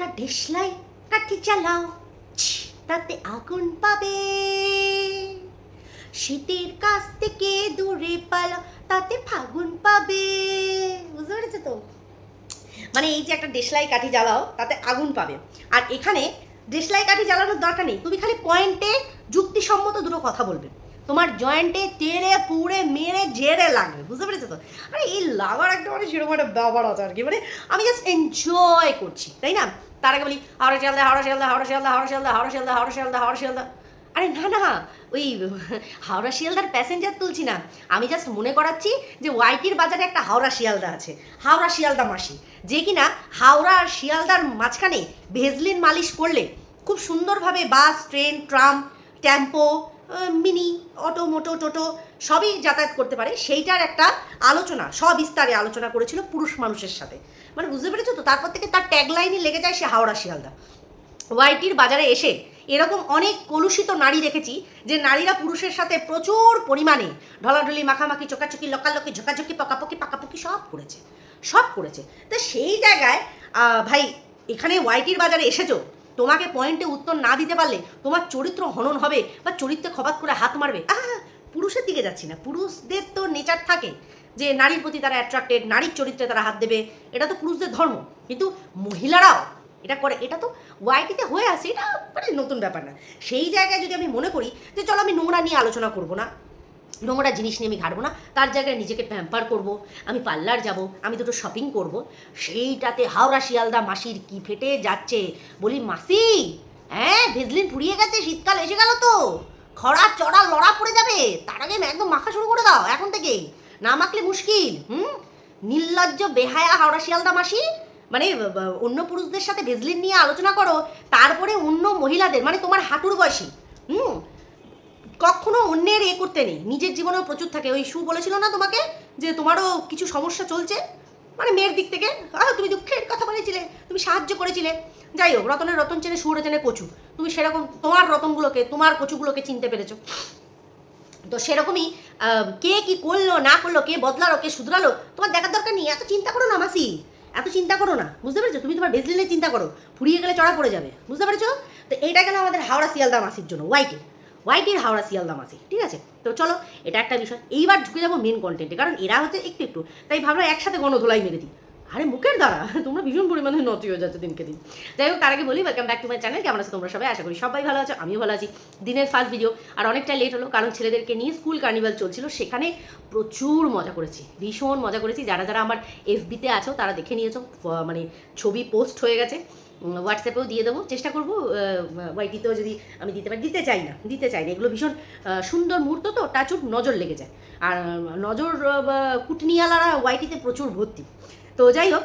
একটা দেশলাই, কাঠি চালাও। তাতে আগুন পাবে। শীতের কাছ থেকে দূরে পালাও, তাতে ফাগুন পাবে। বুঝতে পেরেছ তো? মানে এই যে একটা দেশলাই কাঠি জ্বালাও, তাতে আগুন পাবে। আর এখানে দেশলাই কাঠি জ্বালানোর দরকার নেই। তুমি খালি পয়েন্টে যুক্তিসম্মত দুটো কথা বলবে। তোমার জয়েন্টে তেড়ে, পুড়ে, মেরে জেরে লাগবে। বুঝতে পেরেছ তো? আরে এই লাগার একটা মানে সেরকম একটা ব্যাপার আছে আর কি। মানে আমি জাস্ট এনজয় করছি, তাই না? তার আগে বলি, হাওড়া শিয়ালদা হাওড়া শিয়ালদা হাওড়া শিয়ালদা হাওড়া শিয়ালদা হাওড়া শিয়ালদা হাওড়া শিয়ালদা হাওড়া শিয়ালদা। আরে না না, ওই হাওড়া শিয়ালদার প্যাসেঞ্জার তুলছি না। আমি জাস্ট মনে করাচ্ছি যে ওয়াইটির বাজারে একটা হাওড়া শিয়ালদা আছে। হাওড়া শিয়ালদা মাসি। যে কিনা হাওড়া আর শিয়ালদার মাঝখানে ভেজলিন মালিশ করলে খুব সুন্দরভাবে bus, train, tram, tempo mini, auto, moto, toto, সবই যাতায়াত করতে পারে। সেইটার একটা আলোচনা, সবিস্তারে আলোচনা করেছিল পুরুষ মানুষের সাথে। মানে বুঝতে পেরেছ তো? তারপর থেকে তার ট্যাগলাইনই লেগে যায় সে হাওড়া শিয়ালদা। ওয়াইটির বাজারে এসে এরকম অনেক কলুষিত নারী দেখেছি, যে নারীরা পুরুষের সাথে প্রচুর পরিমাণে ঢলাঢলি, মাখামাখি চোকাচুকি লকালকি, ঝোকাঝুকি, পাকাপকি পাকাপকি সব করেছে। সব করেছে। তা সেই জায়গায় ভাই, এখানে ওয়াইটির বাজারে এসেছ? তোমাকে পয়েন্টে উত্তর না দিতে পারলে তোমার চরিত্র হনন হবে বা চরিত্রে খবাত করে হাত মারবে। পুরুষের দিকে যাচ্ছি না। পুরুষদের তো নেচার থাকে যে নারীর প্রতি তারা অ্যাট্রাক্টেড নারীর চরিত্রে তারা হাত দেবে। এটা তো পুরুষদের ধর্ম। কিন্তু মহিলারাও এটা করে। এটা তো ওয়াইটিতে হয়ে আসে এটা মানে নতুন ব্যাপার না। সেই জায়গায় যদি আমি মনে করি যে চলো আমি নোংরা নিয়ে আলোচনা করব না নোংরা জিনিস নিয়ে আমি ঘাটবো না। তার জায়গায় নিজেকে প্যাম্পার করব, আমি পার্লার যাব, আমি দুটো শপিং করব। সেইটাতে হাওড়া শিয়ালদা মাসির কি ফেটে যাচ্ছে বলি, মাসি হ্যাঁ ভেজলিন পুড়িয়ে গেছে, শীতকাল এসে গেল তো। খরা, চড়া, লড়া পড়ে যাবে। তার আগে একদম মাখা শুরু করে দাও, এখন থেকে না মাখলে মুশকিল, হুম? নির্লজ্জ, বেহায়া হাওড়া শিয়ালদা মাসি মানে অন্য পুরুষদের সাথে ভেজলিন নিয়ে আলোচনা করো, তারপরে অন্য মহিলাদের মানে তোমার হাঁটুর বয়সী, হুম? কখনো অন্যের এ করতে নেই। নিজের জীবনেও প্রচুর থাকে। ওই সু বলেছিল না তোমাকে যে তোমারও কিছু সমস্যা চলছে? মানে মেয়ের দিক থেকে। আহ, তুমি দুঃখের কথা বলেছিলে তুমি সাহায্য করেছিলে। যাই হোক রতনের রতন চেনে সুরে চেনে কচু। তুমি সেরকম তোমার রতনগুলোকে তোমার কচুগুলোকে চিনতে পেরেছ। তো সেরকমই কে কি করল না করল কে বদলালো কে শুধরালো তোমার দেখার দরকার নেই। এত চিন্তা করো না মাসি। এত চিন্তা করো না। বুঝতে পেরেছ? তুমি তোমার বেজলিনের চিন্তা করো। ফুরিয়ে গেলে চড়া পড়ে যাবে। বুঝতে পেরেছ? তো এইটা গেল আমাদের হাওড়া শিয়ালদা মাসির জন্য। হোয়াইটের হোয়াইটের হাওড়া শিয়ালদা মাসি ঠিক আছে? তো চলো, এটা একটা বিষয়। এইবার ঢুকে যাব মেন কন্টেন্টে কারণ এরা হচ্ছে একটু একটু। তাই ভাবলাম একসাথে গণধোলাই মেরে দিই। আরে মুখের দ্বারা, তোমরা ভীষণ পরিমাণে নতি হয়ে যাচ্ছে দিনকে দিন। যাই হোক, তার আগে বলি welcome back to my channel কেমন আছো তোমরা সবাই? আশা করি সবাই ভালো আছো, আমিও ভালো আছি। দিনের ফার্স্ট ভিডিও আর অনেকটা লেট হলো, কারণ ছেলেদেরকে নিয়ে স্কুল কার্নিভাল চলছিল। সেখানে প্রচুর মজা করেছি, ভীষণ মজা করেছি। যারা যারা আমার এফবিতে আছো, তারা দেখে নিয়েছো মানে ছবি পোস্ট হয়ে গেছে। হোয়াটসঅ্যাপেও দিয়ে দেবো। চেষ্টা করব ওয়াইটিতেও যদি আমি দিতে পারি। দিতে চাই না, দিতে চাই না। এগুলো ভীষণ সুন্দর মুহূর্ত তো টাচুট নজর লেগে যায়। আর নজর কুটনিয়ালারা ওয়াইটিতে প্রচুর ভর্তি। তো যাই হোক,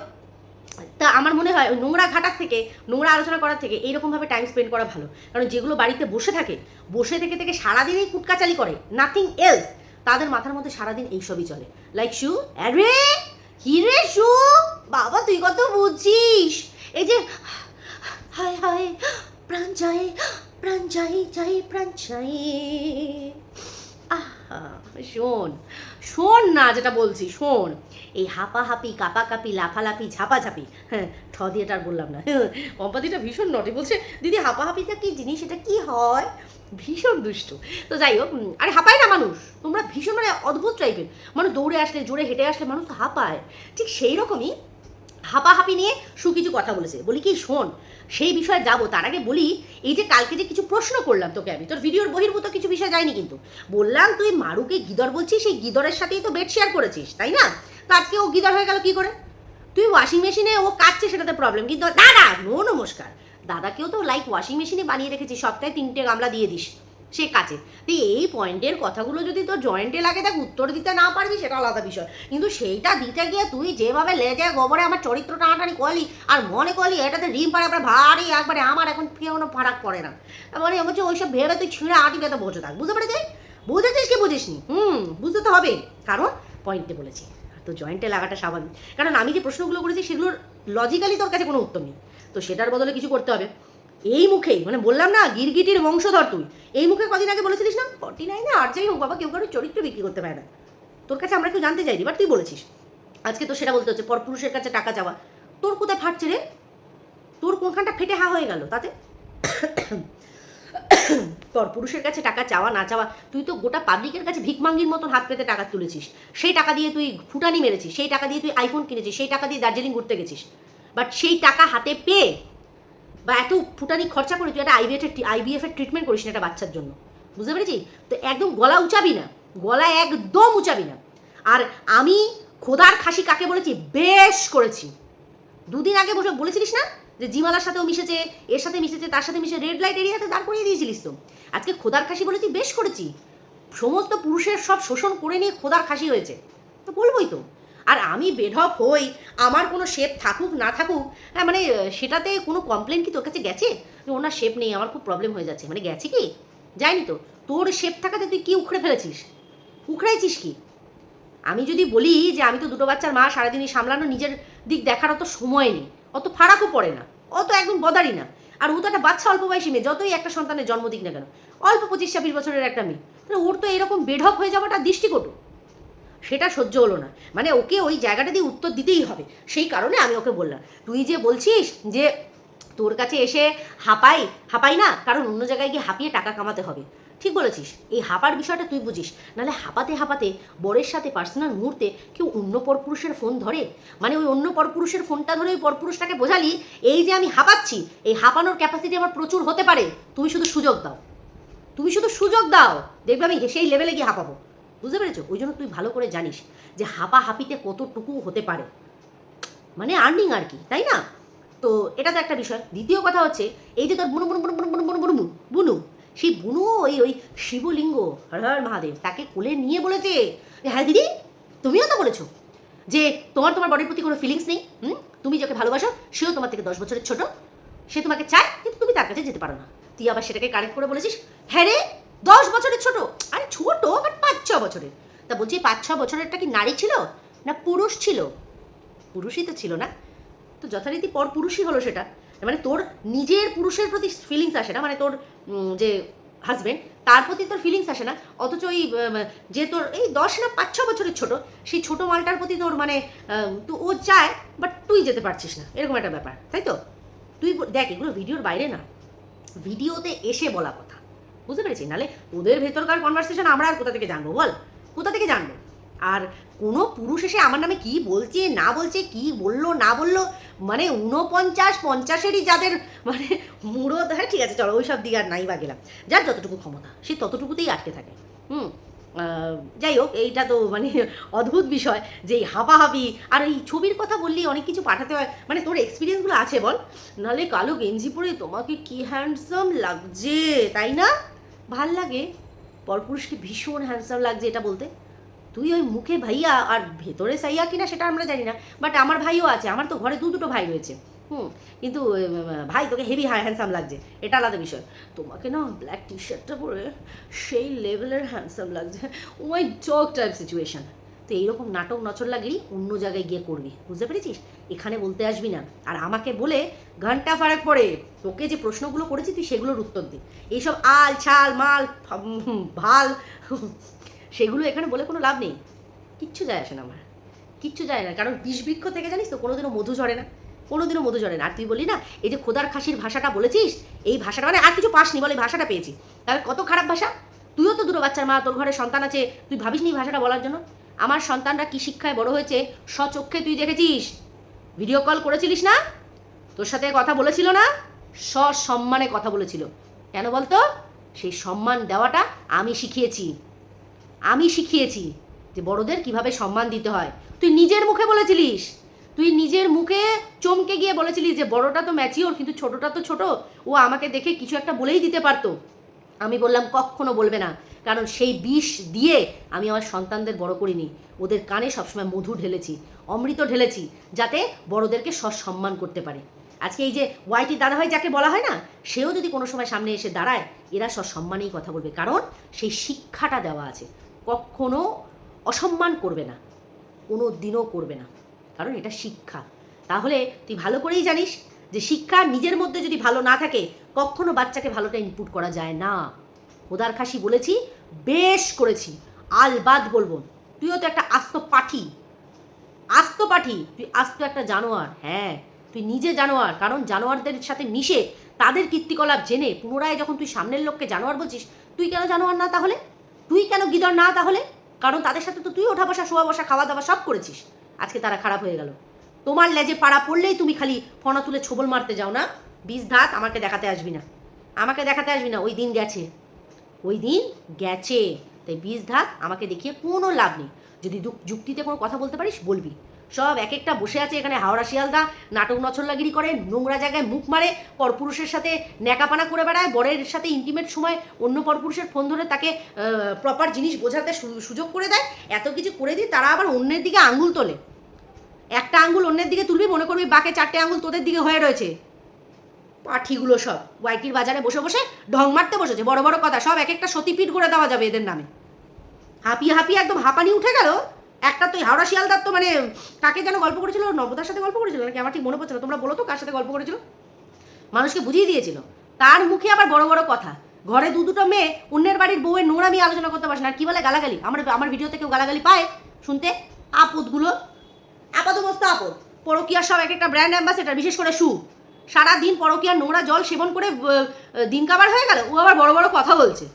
তা আমার মনে হয় নোংরা ঘাটার থেকে, নোংরা আলোচনা করার থেকে এইরকমভাবে টাইম স্পেন্ড করা ভালো। কারণ যেগুলো বাড়িতে বসে থাকে, বসে থেকে থেকে সারাদিনই কুটকাচালি করে নাথিং এলস তাদের মাথার মধ্যে সারাদিন এইসবই চলে। লাইক শু আরে, হিরে শু বাবা তুই কত বুঝছিস এই যে হায় হায়, প্রাণ চাই প্রাণ চাই চাই, প্রাণ চাই। আহা, শোন শোন না যেটা বলছি, শোন। এই হাপাহাপি, কাপাকাপি, লাফালাফি, ঝাপাঝাপি হ্যাঁ ঠ দিয়ে আর বললাম না কম্পাদিটা ভীষণ নটি বলছে, দিদি, হাপাহাপিটা কি জিনিস? এটা কি হয়? ভীষণ দুষ্ট। তো যাই হোক আরে হাঁপায় না মানুষ, তোমরা ভীষণ মানে অদ্ভুত টাইপের মানুষ দৌড়ে আসলে, জোরে হেঁটে আসলে মানুষ তো হাঁপায়। ঠিক সেই রকমই হাঁপাহাঁপি নিয়ে সু কিছু কথা বলেছে। বলি কি, শোন, সেই বিষয়ে যাব। তার আগে বলি, এই যে কালকে যে কিছু প্রশ্ন করলাম তোকে আমি, তোর ভিডিওর বহির্ভূত কিছু বিষয় যায়নি কিন্তু। বললাম, তুই মারুকে গিদর বলছিস, সেই গিদরের সাথেই তো বেড শেয়ার করেছিস, তাই না? তো আজকে ও গিদর হয়ে গেল কি করে? তুই ওয়াশিং মেশিনে ও কাটছে সেটাতে প্রবলেম কিন্তু না, নো নমস্কার। দাদাকেও তো লাইক ওয়াশিং মেশিনে বানিয়ে রেখেছি, সপ্তাহে তিনটে গামলা দিয়ে দিস। সে কাছে তুই এই পয়েন্টের কথাগুলো যদি তোর জয়েন্টে লাগে, দেখ উত্তর দিতে না পারবি সেটা আলাদা বিষয়। কিন্তু সেইটা দিতে গিয়ে তুই যেভাবে লেজে গোবরে আমার চরিত্র টানাটানি করলি আর মনে করলি এটাতে রিম পাড়ে একবার ভারী একবারে আমার এখন কোনো ফারাক পড়ে না। মানে বলছে, ওইসব ভেবে তুই ছিঁড়ে আটি পেতে বসে থাক। বুঝতে পেরেছিস? বুঝেছিস কি বুঝিসনি? হুম, বুঝতে তো হবে কারণ পয়েন্টে বলেছি। তো জয়েন্টে লাগাটা স্বাভাবিক। কারণ আমি যে প্রশ্নগুলো করেছি সেগুলোর লজিক্যালি তোর কাছে কোনো উত্তর নেই। তো সেটার বদলে কিছু করতে হবে। এই মুখে মানে বললাম না, গিরগিটির বংশধর তুই। এই মুখে কদিন আগে বলেছিলিস না? ফর্টি নাইনে আর যাই হোক বাবা, কেউ কারোর চরিত্র বিক্রি করতে পারে না। তোর কাছে আমরা কেউ জানতে চাইনি বাট তুই বলেছিস। আজকে তো সেটা বলতে হচ্ছে পরপুরুষের কাছে টাকা চাওয়া। তোর কোথায় ফাটছে রে? তোর কোনখানটা ফেটে হা হয়ে গেল তাতে? তোর পুরুষের কাছে টাকা চাওয়া, না চাওয়া, তুই তো গোটা পাবলিকের কাছে ভিকমাঙ্গির মতন হাত পেতে টাকা তুলেছিস। সেই টাকা দিয়ে তুই ফুটানি মেরেছিস, সেই টাকা দিয়ে তুই আইফোন কিনেছিস, সেই টাকা দিয়ে দার্জিলিং ঘুরতে গেছিস। বাট সেই টাকা হাতে পেয়ে বা এত ফুটানি খরচা করে তুই একটা আইবিএফ এর ট্রিটমেন্ট করিস না একটা বাচ্চার জন্য। বুঝতে পেরেছি তো একদম গলা উঁচাবি না। গলা একদম উঁচাবি না। আর আমি খোদার খাসি কাকে বলেছি? বেশ করেছি। দুদিন আগে বসে বলেছিলিস না যে জিমালার সাথেও মিশেছে, এর সাথে মিশেছে, তার সাথে মিশে রেড লাইট এরিয়াতে দাঁড় করিয়ে দিয়েছিলিস তো। আজকে খোদার খাসি বলেছি, বেশ করেছি। সমস্ত পুরুষের সব শোষণ করে নিয়ে খোদার খাসি হয়েছে। তো বলবোই তো। আর আমি বেঢপ হই, আমার কোনো শেপ থাকুক, না থাকুক হ্যাঁ মানে সেটাতে কোনো কমপ্লেন কি তোর কাছে গেছে? ওনার শেপ নেই, আমার খুব প্রবলেম হয়ে যাচ্ছে। মানে গেছে কি? যায়নি তো। তোর শেপ থাকাতে তুই কি উখড়ে ফেলেছিস? উখড়াইছিস কি? আমি যদি বলি যে আমি তো দুটো বাচ্চার মা, সারাদিনই সামলানো, নিজের দিক দেখার অত সময় নেই, অত ফারাকও পড়ে না, অত একদম বদারি না। আর ও তো একটা বাচ্চা অল্প বয়সী মেয়ে, যতই একটা সন্তানের জন্ম দিক না কেন, অল্প পঁচিশ ছাব্বিশ বছরের একটা মেয়ে। তাহলে ওর তো এরকম বেঢপ হয়ে যাওয়াটা দৃষ্টিকটু। সেটা সহ্য হলো না। মানে ওকে ওই জায়গাটা দিয়ে উত্তর দিতেই হবে। সেই কারণে আমি ওকে বললাম, তুই যে বলছিস যে তোর কাছে এসে হাঁপাই হাঁপাই না, কারণ অন্য জায়গায় গিয়ে হাঁপিয়ে টাকা কামাতে হবে। ঠিক বলেছিস, এই হাঁপার বিষয়টা তুই বুঝিস। নাহলে হাঁপাতে হাঁপাতে বরের সাথে পার্সোনাল মুহূর্তে কেউ অন্য পরপুরুষের ফোন ধরে? মানে ওই অন্য পরপুরুষের ফোনটা ধরে ওই পরপুরুষটাকে বোঝালি, এই যে আমি হাঁপাচ্ছি, এই হাঁপানোর ক্যাপাসিটি আমার প্রচুর হতে পারে। তুমি শুধু সুযোগ দাও। তুমি শুধু সুযোগ দাও। দেখবে আমি সেই লেভেলে গিয়ে হাঁপাবো। বুঝতে পেরেছ? ওই জন্য তুই ভালো করে জানিস যে হাপা হাপিতে কতটুকু হতে পারে। মানে আর্নিং আর কি, তাই না? তো এটা তো একটা বিষয়। দ্বিতীয় কথা হচ্ছে, এই যে তোর বুনু বুনু বুনু বুনু বুনু বুনু বুনু বুনু সেই বুনু ওই ওই শিবলিঙ্গ, হর হর, মহাদেব, তাকে কোলে নিয়ে বলেছে হ্যাঁ দিদি, তুমিও তো বলেছ যে তোমার তোমার বডির প্রতি কোনো ফিলিংস নেই, হুম? তুমি যাকে ভালোবাসো, সেও তোমার থেকে দশ বছরের ছোট। সে তোমাকে চায়, কিন্তু তুমি তার কাছে যেতে পারো না। তুই আবার সেটাকে কারেক্ট করে বলেছিস হ্যাঁ রে দশ বছরের ছোট। আরে ছোট বাট পাঁচ, ছ বছরের। তা বলছি, পাঁচ, ছ বছরেরটা কি নারী ছিল না পুরুষ ছিল? পুরুষই তো ছিল না। তো যথারীতি পর পুরুষই হলো সেটা। মানে তোর নিজের পুরুষের প্রতি ফিলিংস আসে না মানে তোর যে হাজবেন্ড তার প্রতি তোর ফিলিংস আসে না। অথচ ওই যে তোর এই দশ না পাঁচ, ছ বছরের ছোট, সেই ছোট মালটার প্রতি তোর মানে তো ও চায় বাট তুই যেতে পারছিস না। এরকম একটা ব্যাপার, তাই তো? তুই দেখ, এগুলো ভিডিওর বাইরে না। ভিডিওতে এসে বলা কথা। বুঝতে পেরেছি? নালে ওদের ভেতরকার কনভারসেশন আমরা আর কোথা থেকে জানব? বল, কোথা থেকে জানব? আর কোনো পুরুষ এসে আমার নামে কি বলছে, না বলছে, কি বলল, না বলল মানে উনপঞ্চাশ পঞ্চাশেরই যাদের মানে মুড়ো হ্যাঁ ঠিক আছে, চলো ওই সব দিকে আর নাই বা গেলাম। যার যতটুকু ক্ষমতা, সে ততটুকুতেই আটকে থাকে। হুম যাই হোক, এইটা তো মানে অদ্ভুত বিষয় যে এই হাঁপাহাপি আর এই ছবির কথা বললি, অনেক কিছু পাঠাতে হয়। মানে তোর এক্সপিরিয়েন্সগুলো আছে বল নাহলে কালো গেঞ্জি পরে তোমাকে কি হ্যান্ডসাম লাগছে, তাই না? ভালো লাগে? পরপুরুষকে ভীষণ হ্যান্ডসাম লাগছে এটা বলতে। তুই ওই মুখে ভাইয়া আর ভেতরে সাইয়া কিনা সেটা আমরা জানি না বাট আমার ভাইও আছে, আমার তো ঘরে দু দুটো ভাই রয়েছে। হুম, কিন্তু ভাই তোকে হেভি হ্যান্ডসাম লাগছে, এটা আলাদা বিষয়। তোমাকে না ব্ল্যাক টি শার্টটা পরে সেই লেভেলের হ্যান্ডসাম লাগছে। ওই জগ টাইপ সিচুয়েশন তো এইরকম নাটক নচর লাগলেই অন্য জায়গায় গিয়ে করবি। বুঝতে পেরেছিস? এখানে বলতে আসবি না। আর আমাকে বলে ঘণ্টা ফারাক পড়ে। তোকে যে প্রশ্নগুলো করেছি, তুই সেগুলোর উত্তর দে। এইসব আল, ছাল, মাল ভালো, সেগুলো এখানে বলে কোনো লাভ নেই। কিচ্ছু যায় আসে না আমার। কিচ্ছু যায় না। কারণ বিষবৃক্ষ থেকে জানিস তো, কোনোদিনও মধু ঝরে না। কোনোদিনও মধু ঝরে না। আর তুই বলি না, এই যে খোদার খাসির ভাষাটা বলেছিস, এই ভাষাটা মানে আর কিছু পাসনি বলে ভাষাটা পেয়েছি। তাহলে কত খারাপ ভাষা? তুইও তো দুটো বাচ্চার মা, তোর ঘরে সন্তান আছে, তুই ভাবিস নি ভাষাটা বলার জন্য? আমার সন্তানরা কি শিক্ষায় বড় হয়েছে স্বচক্ষে তুই দেখেছিস? ভিডিও কল করেছিলিস না? তোর সাথে কথা বলেছিল না? সসম্মানে কথা বলেছিল। কেন বলতো? সেই সম্মান দেওয়াটা আমি শিখিয়েছি। আমি শিখিয়েছি যে বড়দের কীভাবে সম্মান দিতে হয়। তুই নিজের মুখে বলেছিলিস। তুই নিজের মুখে চমকে গিয়ে বলেছিলিস যে বড়টা তো ম্যাচিওর কিন্তু ছোটটা তো ছোট। ও আমাকে দেখে কিছু একটা বলেই দিতে পারতো। আমি বললাম কখনো বলবে না। কারণ সেই বিষ দিয়ে আমি আমার সন্তানদের বড় করিনি। ওদের কানে সবসময় মধু ঢেলেছি, অমৃত ঢেলেছি, যাতে বড়দেরকে সসম্মান করতে পারে। আজকে এই যে ওয়াইটি দাদাভাই যাকে বলা হয় না, সেও যদি কোনো সময় সামনে এসে দাঁড়ায়, এরা সসম্মানেই কথা বলবে। কারণ সেই শিক্ষাটা দেওয়া আছে। কখনো অসম্মান করবে না, কোনো দিনও করবে না। কারণ এটা শিক্ষা। তাহলে তুই ভালো করেই জানিস যে শিক্ষা নিজের মধ্যে যদি ভালো না থাকে, কখনো বাচ্চাকে ভালোটা ইনপুট করা যায় না। খোদার খাসি বলেছি, বেশ করেছি। আলবাদ বলব, তুইও তো একটা আস্ত পাঠি। আস্ত পাঠি, তুই আস্ত একটা জানোয়ার হ্যাঁ। তুই নিজে জানোয়ার, কারণ জানোয়ারদের সাথে মিশে তাদের কীর্তিকলাপ জেনে পুনরায় যখন তুই সামনের লোককে জানোয়ার বলছিস, তুই কেন জানোয়ার না তাহলে? তুই কেন গিদর না তাহলে? কারণ তাদের সাথে তো তুই ওঠা বসা, শোয়া বসা, খাওয়া দাওয়া সব করেছিস। আজকে তারা খারাপ হয়ে গেল। তোমার লেজে পাড়া পড়লেই তুমি খালি ফনা তুলে ছোবল মারতে যাও না। বিষ ধাত আমাকে দেখাতে আসবি না। আমাকে দেখাতে আসবি না, ওই দিন গেছে। ওই দিন গেছে। তাই বিষ ধাত আমাকে দেখিয়ে কোনো লাভ নেই। যদি যুক্তিতে কোনো কথা বলতে পারিস, বলবি। সব এক একটা বসে আছে এখানে হাওড়া শিয়ালদা নাটক নছল্লাগিরি করে, নোংরা জায়গায় মুখ মারে, পরপুরুষের সাথে ন্যাকাপানা করে বেড়ায়, বরের সাথে ইন্টিমেট সময় অন্য পরপুরুষের ফোন ধরে তাকে প্রপার জিনিস বোঝাতে সুযোগ করে দেয়। এত কিছু করে দিয়ে তারা আবার অন্যের দিকে আঙুল তোলে। একটা আঙ্গুল অন্যের দিকে তুলবি, মনে করবি বাকে চারটে আঙ্গুল তোদের দিকে হয়ে রয়েছে। পাঠিগুলো সব। ওয়াইটির বাজারে বসে বসে ঢং মারতে বসেছে। বড় বড় কথা, সব এক একটা সতীপীঠ করে দেওয়া যাবে এদের নামে। হাঁপিয়ে হাঁপিয়ে একদম হাঁপানি উঠে গেল। একটা তো হাওড়া শিয়ালদার তো মানে কাকে যেন গল্প করেছিল নবদার সাথে গল্প করেছিল নাকি? আমার ঠিক মনে পড়ছে না। তোমরা বলো তো কার সাথে গল্প করেছিল? মানুষকে বুঝিয়ে দিয়েছিল। তার মুখে আবার বড় বড় কথা। ঘরে দু দুটো মেয়ে, অন্যের বাড়ির বউয়ের নোংরামি আলোচনা করতে পারছে না। আর কি বলে গালাগালি? আমার আমার ভিডিওতে কেউ গালাগালি পায়? শুনতে? আপদগুলো আপাত বস্তু আপদ পরকিয়ার সব এক একটা ব্র্যান্ড অ্যাম্বাসেডার বিশেষ করে সু। সারাদিন পরকিয়ার নোংরা জল সেবন করে দিন কাবার হয়ে গেল, ও আবার বড় বড় কথা বলছে।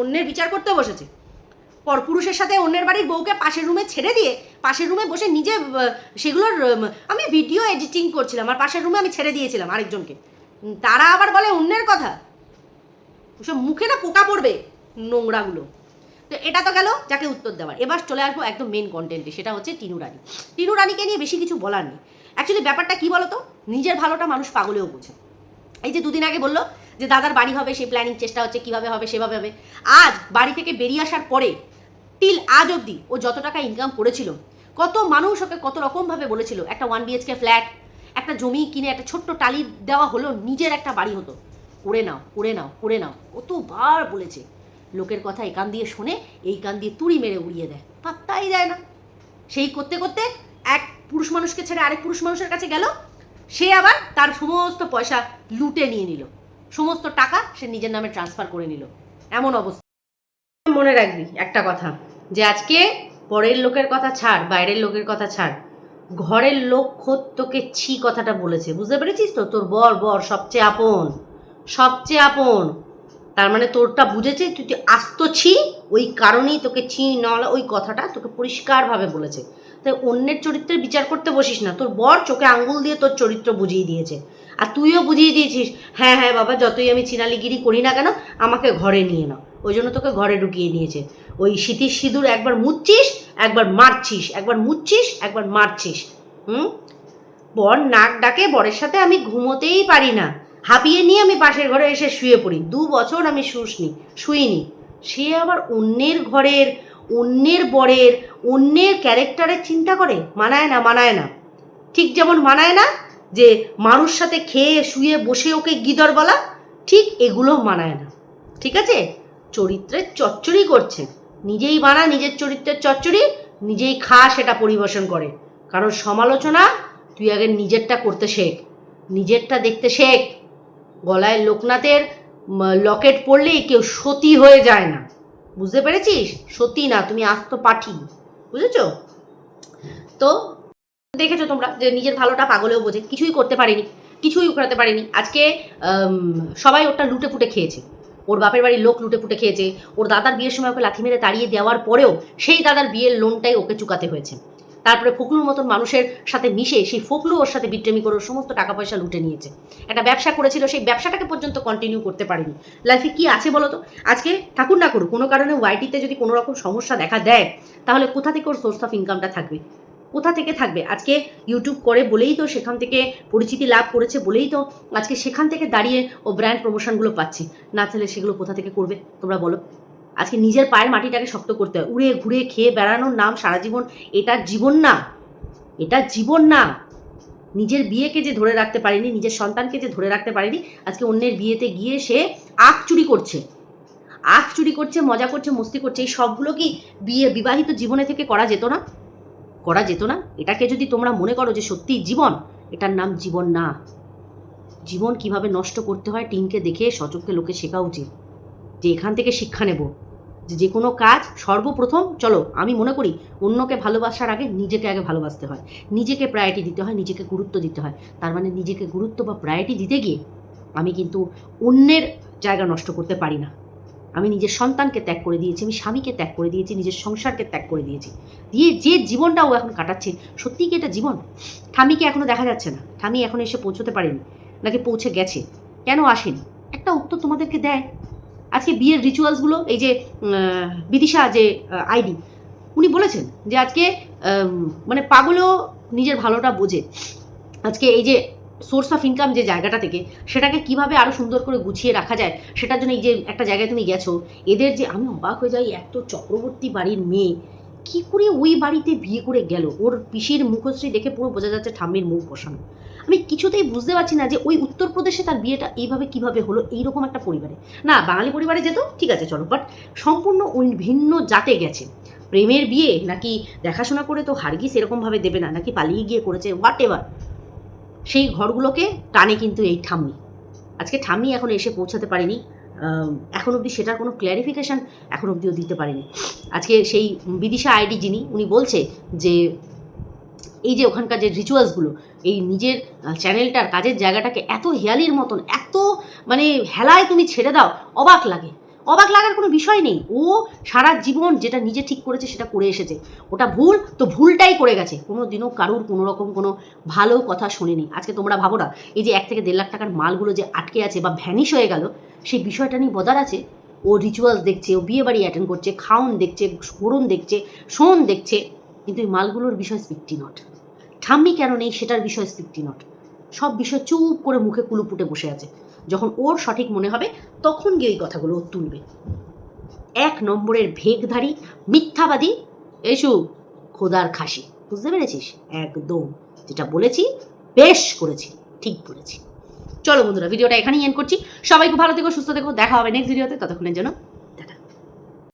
অন্যের বিচার করতে বসেছে। পরপুরুষের সাথে অন্যের বাড়ির বউকে পাশের রুমে ছেড়ে দিয়ে, পাশের রুমে বসে নিজে সেগুলোর আমি ভিডিও এডিটিং করছিলাম, আর পাশের রুমে আমি ছেড়ে দিয়েছিলাম আরেকজনকে। তারা আবার বলে অন্যের কথা। ওসব মুখে না পোকা পড়বে নোংরাগুলো। তো এটা তো গেল যাকে উত্তর দেওয়ার। এবার চলে আসব একদম মেন কন্টেন্টে সেটা হচ্ছে টিনু রানী। টিনু রানীকে নিয়ে বেশি কিছু বলার নেই। অ্যাকচুয়ালি ব্যাপারটা কি বলতো? নিজের ভালোটা মানুষ পাগলেও বোঝে। এই যে দুদিন আগে বলল যে দাদার বাড়ি হবে সেই প্ল্যানিং চেষ্টা হচ্ছে কীভাবে হবে, সেভাবে হবে। আজ বাড়ি থেকে বেরিয়ে আসার পরে টিল আজ অবধি ও যত টাকা ইনকাম করেছিল, কত মানুষ ওকে কত রকমভাবে বলেছিল, একটা ওয়ান বিএচকে ফ্ল্যাট একটা জমি কিনে, একটা ছোট্ট টালি দেওয়া হলো, নিজের একটা বাড়ি হতো। করে নাও করে নাও করে নাও। কতবার বলেছে। লোকের কথা এই কান দিয়ে শোনে, এই কান দিয়ে তুড়ি মেরে উড়িয়ে দেয়। পাত্তাই দেয় না। সেই করতে করতে এক পুরুষ মানুষকে ছেড়ে আরেক পুরুষ মানুষের কাছে গেল। সে আবার তার সমস্ত পয়সা লুটে নিয়ে নিল। সমস্ত টাকা সে নিজের নামে ট্রান্সফার করে নিল। এমন অবস্থা। মনে রাখবি একটা কথা, যে আজকে পরের লোকের কথা ছাড়, বাইরের লোকের কথা ছাড়। ঘরের লোক খোদ তোকে ছি কথাটা বলেছে। বুঝতে পেরেছিস তো? তোর বর বর সবচেয়ে আপন সবচেয়ে আপন। তার মানে তোরটা বুঝেছে, তুই তুই আস্ত ছি, ওই কারণেই তোকে ছি নলা ওই কথাটা তোকে পরিষ্কারভাবে বলেছে। তাই অন্যের চরিত্রের বিচার করতে বসিস না, তোর বর চোখে আঙ্গুল দিয়ে তোর চরিত্র বুঝিয়ে দিয়েছে। আর তুইও বুঝিয়ে দিয়েছিস হ্যাঁ হ্যাঁ বাবা, যতই আমি চিনালিগিরি করি না কেন, আমাকে ঘরে নিয়ে নাও। ওই জন্য তোকে ঘরে ঢুকিয়ে নিয়েছে ওই শীতির সিঁদুর একবার মুচ্ছিস, একবার মারছিস, একবার মুচ্ছিস, একবার মারছিস। হুম? বর নাক ডাকে, বরের সাথে আমি ঘুমোতেই পারি না। হাঁপিয়ে নিয়ে আমি পাশের ঘরে এসে শুয়ে পড়ি। দু বছর আমি শুসনি, শুইনি। সে আবার অন্যের ঘরের, অন্যের বরের, অন্যের ক্যারেক্টারের চিন্তা করে? মানায় না মানায় না। ঠিক যেমন মানায় না যে মানুষ সাথে খেয়ে, শুয়ে বসে ওকে গিদর বলা, ঠিক এগুলো মানায় না। ঠিক আছে? চরিত্রের চচ্চড়ি করছে। নিজেই বানা, নিজের চরিত্রের চচ্চড়ি, নিজেই খা, সেটা পরিবেশন করে। কারণ সমালোচনা তুই আগে নিজেরটা করতে শেখ। নিজেরটা দেখতে শেখ। গলায় লোকনাথের লকেট পড়লেই কেউ সতী হয়ে যায় না। বুঝতে পেরেছিস? সতী না, তুমি আস্ত পাঠি। বুঝেছ? তো, দেখেছ তোমরা যে নিজের ভালোটা পাগলেও বোঝে। কিছুই করতে পারেনি, কিছুই উখড়াতে পারেনি। আজকে সবাই ওটা লুটে পুটে খেয়েছে। ওর বাপের বাড়ির লোক লুটে পুটে খেয়েছে। ওর দাদার বিয়ের সময় ওকে লাথি মেরে তাড়িয়ে দেওয়ার পরেও সেই দাদার বিয়ের লোনটাই ওকে চুকাতে হয়েছে। তারপরে ফকলুর মতন মানুষের সাথে মিশে সেই ফকলু ওর সাথে বিট্রেমি করে সমস্ত টাকা পয়সা লুটে নিয়েছে। একটা ব্যবসা করেছিল, সেই ব্যবসাটাকে পর্যন্ত কন্টিনিউ করতে পারেনি। লাইফে কি আছে বলো তো আজকে ঠাকুর না করুক, কোনো কারণে ওয়াইটিতে যদি কোনো রকম সমস্যা দেখা দেয়, তাহলে কোথা থেকে ওর সোর্স অফ ইনকামটা থাকবে? কোথা থেকে থাকবে? আজকে ইউটিউব করে বলেই তো সেখান থেকে পরিচিতি লাভ করেছে, বলেই তো আজকে সেখান থেকে দাঁড়িয়ে ও ব্র্যান্ড প্রমোশনগুলো পাচ্ছে। না তাহলে সেগুলো কোথা থেকে করবে, তোমরা বলো। আজকে নিজের পায়ের মাটিটাকে শক্ত করতে হয়। উড়ে ঘুরে খেয়ে বেড়ানোর নাম সারা জীবন এটা জীবন না। এটা জীবন না। নিজের বিয়েকে যে ধরে রাখতে পারেনি, নিজের সন্তানকে যে ধরে রাখতে পারেনি, আজকে অন্যের বিয়েতে গিয়ে সে আখ চুরি করছে। আখ চুরি করছে, মজা করছে, মস্তি করছে, এই সবগুলো কি বিয়ে বিবাহিত জীবনে থেকে করা যেত না? করা যেত না। এটাকে যদি তোমরা মনে করো যে সত্যিই জীবন, এটার নাম জীবন না। জীবন কীভাবে নষ্ট করতে হয়, টিমকে দেখে সচককে লোকে শেখা উচিত। যে এখান থেকে শিক্ষা নেব। যে যে কোনো কাজ সর্বপ্রথম, চলো, আমি মনে করি অন্যকে ভালোবাসার আগে নিজেকে আগে ভালোবাসতে হয়। নিজেকে প্রায়োরিটি দিতে হয়, নিজেকে গুরুত্ব দিতে হয়। তার মানে নিজেকে গুরুত্ব বা প্রায়োরিটি দিতে গিয়ে আমি কিন্তু অন্যের জায়গা নষ্ট করতে পারি না। আমি নিজের সন্তানকে ত্যাগ করে দিয়েছি, আমি স্বামীকে ত্যাগ করে দিয়েছি, নিজের সংসারকে ত্যাগ করে দিয়েছি। দিয়ে যে জীবনটা ও এখন কাটাচ্ছে সত্যিই কি এটা জীবন? ঠামিকে এখনও দেখা যাচ্ছে না। ঠামি এখন এসে পৌঁছতে পারেনি, নাকি পৌঁছে গেছে? কেন আসেনি? একটা উত্তর তোমাদেরকে দেয়। আজকে বিয়ের রিচুয়ালসগুলো এই যে বিদিশা যে আইডি উনি বলেছেন যে আজকে মানে পাগলও নিজের ভালোটা বোঝে। আজকে এই যে সোর্স অফ ইনকাম যে জায়গাটা থেকে, সেটাকে কীভাবে আরও সুন্দর করে গুছিয়ে রাখা যায়, সেটার জন্য এই যে একটা জায়গায় তুমি গেছো, এদের যে আমি অবাক হয়ে যাই, এত চক্রবর্তী বাড়ির মেয়ে, কি করে ওই বাড়িতে বিয়ে করে গেল? ওর পিসির মুখশ্রী দেখে পুরো বোঝা যাচ্ছে ঠাম্মির মুখ বসানো। আমি কিছুতেই বুঝতে পারছি না যে ওই উত্তরপ্রদেশে তার বিয়েটা এইভাবে কীভাবে হলো, এইরকম একটা পরিবারে। না, বাঙালি পরিবারে যেত, ঠিক আছে, চলো বাট সম্পূর্ণ ওই ভিন্ন জাতে গেছে। প্রেমের বিয়ে নাকি দেখাশোনা করে তো হারগিস এরকমভাবে দেবে না, নাকি পালিয়ে গিয়ে করেছে হোয়াট এভার সেই ঘরগুলোকে টানে কিন্তু এই ঠাম্মি। আজকে ঠাম্মি এখন এসে পৌঁছাতে পারেনি এখন অবধি সেটার কোনো ক্ল্যারিফিকেশান এখন অবধিও দিতে পারেনি। আজকে সেই বিদিশা আইডি যিনি, উনি বলছে যে এই যে ওখানকার যে রিচুয়ালসগুলো এই নিজের চ্যানেলটার কাজের জায়গাটাকে এত হেয়ালির মতন, এত মানে হেলায় তুমি ছেড়ে দাও, অবাক লাগে। অবাক লাগার কোনো বিষয় নেই। ও সারা জীবন যেটা নিজে ঠিক করেছে সেটা করে এসেছে। ওটা ভুল, তো ভুলটাই করে গেছে। কোনো দিনও কারুর কোনো রকম কোনো ভালো কথা শোনেনি। আজকে তোমরা ভাবো না, এই যে এক থেকে দেড় লাখ টাকার মালগুলো যে আটকে আছে বা ভ্যানিশ হয়ে গেল, সেই বিষয়টা নিয়ে বদার আছে? ও রিচুয়ালস দেখছে, ও বিয়ে বাড়ি অ্যাটেন্ড করছে, খাওন দেখছে করুন দেখছে, শোন দেখছে, কিন্তু এই মালগুলোর বিষয় স্পিকটি নট ঠাম্মি কেন নেই সেটার বিষয় স্পিকটি নট। সব বিষয় চুপ করে মুখে কুলুপুটে বসে আছে। যখন ওর সঠিক মনে হবে, তখন গিয়ে এই কথাগুলো তুলবে। এক নম্বরের ভেগধারী, মিথ্যাবাদী, এসু খোদার খাসি। বুঝতে পেরেছিস? একদম। যেটা বলেছি, বেশ করেছি, ঠিক বলেছি। চলো বন্ধুরা, ভিডিওটা এখানেই এন্ড করছি। সবাই খুব ভালো থেকো, সুস্থ থেকো, দেখা হবে নেক্সট ভিডিওতে ততক্ষণের জন্য